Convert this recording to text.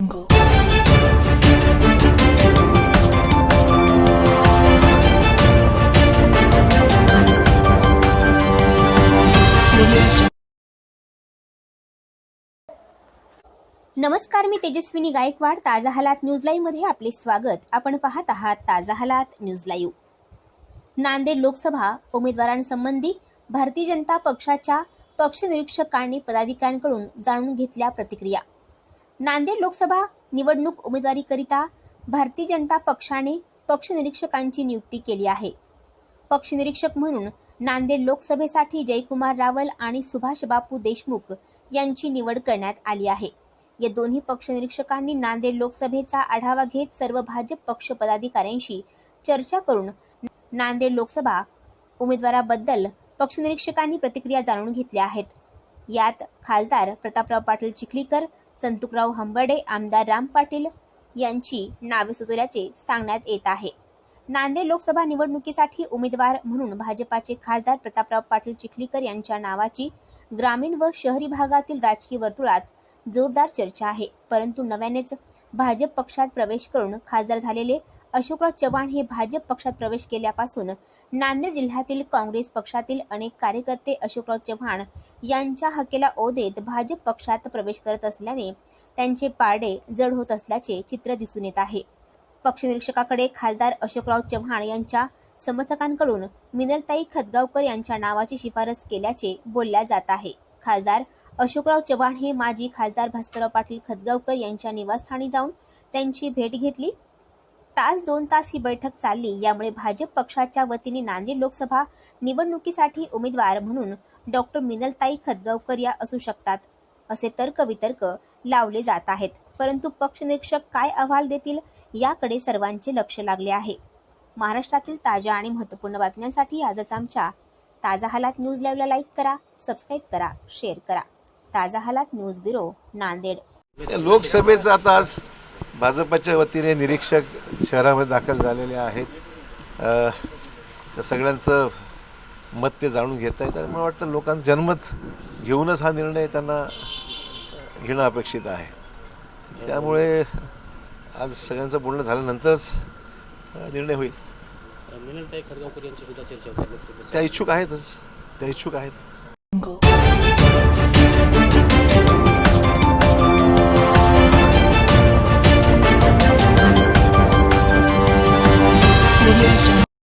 नमस्कार मी तेजस्विनी गायकवाड. ताजा हालात न्यूज लाईव्हमध्ये आपले स्वागत. आपण पाहत आहात ताजा हालात न्यूज लाईव्ह. नांदेड लोकसभा उमेदवारांसंबंधी भारतीय जनता पक्षाच्या पक्ष निरीक्षकांनी पदाधिकाऱ्यांकडून जाणून घेतल्या प्रतिक्रिया. नांदेड लोकसभा निवडणूक उमेदवारीकरिता भारतीय जनता पक्षाने पक्षनिरीक्षकांची नियुक्ती केली आहे. पक्षनिरीक्षक म्हणून नांदेड लोकसभेसाठी जयकुमार रावल आणि सुभाष बापू देशमुख यांची निवड करण्यात आली आहे. या दोन्ही पक्षनिरीक्षकांनी नांदेड लोकसभेचा आढावा घेत सर्व भाजप पक्ष पदाधिकाऱ्यांशी चर्चा करून नांदेड लोकसभा उमेदवाराबद्दल पक्षनिरीक्षकांनी प्रतिक्रिया जाणून घेतल्या आहेत. यात खासदार प्रतापराव पाटील चिखलीकर संतुकराव हंबर्डे आमदार राम पाटील यांची नावे सुचवल्याचे सांगण्यात येत आहे. नांदेड लोकसभा निवडणुकीसाठी उमेदवार म्हणून भाजपाचे खासदार प्रतापराव पाटील चिखलीकर यांच्या नावाची ग्रामीण व शहरी भागातील राजकीय वर्तुळात जोरदार चर्चा आहे. परंतु नव्यानेच भाजप पक्षात प्रवेश करून खासदार झालेले अशोकराव चव्हाण हे भाजप पक्षात प्रवेश केल्यापासून नांदेड जिल्ह्यातील काँग्रेस पक्षातील अनेक कार्यकर्ते अशोकराव चव्हाण यांच्या हकेला ओ देत भाजप पक्षात प्रवेश करत असल्याने त्यांचे पारडे जड होत असल्याचे चित्र दिसून येत आहे. पक्षनिरीक्षकाकडे खासदार अशोकराव चव्हाण यांच्या समर्थकांकडून मिनलताई खतगावकर यांच्या नावाची शिफारस केल्याचे बोलल्या जात आहे. खासदार अशोकराव चव्हाण हे माजी खासदार भास्करराव पाटील खतगावकर यांच्या निवासस्थानी जाऊन त्यांची भेट घेतली. तास दोन तास ही बैठक चालली. यामुळे भाजप पक्षाच्या वतीने नांदेड लोकसभा निवडणुकीसाठी उमेदवार म्हणून डॉक्टर मिनलताई खतगावकर या असू शकतात. असे तर्कवितर्क लावले जात आहेत. परंतु पक्षनिरीक्षक काय अहवाल देतील याकडे सर्वांचे लक्ष लागले आहे. महाराष्ट्रातील ताज्या आणि महत्त्वपूर्ण बातम्यांसाठी आजच आमच्या ताजा हालात न्यूज लाईव्हला लाईक करा सबस्क्राईब करा शेअर करा. ताजा हालात न्यूज ब्युरो नांदेड. लोकसभेचं आता आज भाजपच्या वतीने निरीक्षक शहरामध्ये दाखल झालेले आहेत. त्या सगळ्यांचं मत ते जाणून घेत आहेत आणि मला वाटतं लोकांचा जन्मच घेऊनच हा निर्णय त्यांना घेणं अपेक्षित आहे. त्यामुळे आज सगळ्यांचं बोलणं झाल्यानंतरच निर्णय होईल. मिनलताई खडगावकर यांची सुद्धा चर्चा होती लोकसभेत त्या इच्छुक आहेतच त्या इच्छुक आहेत.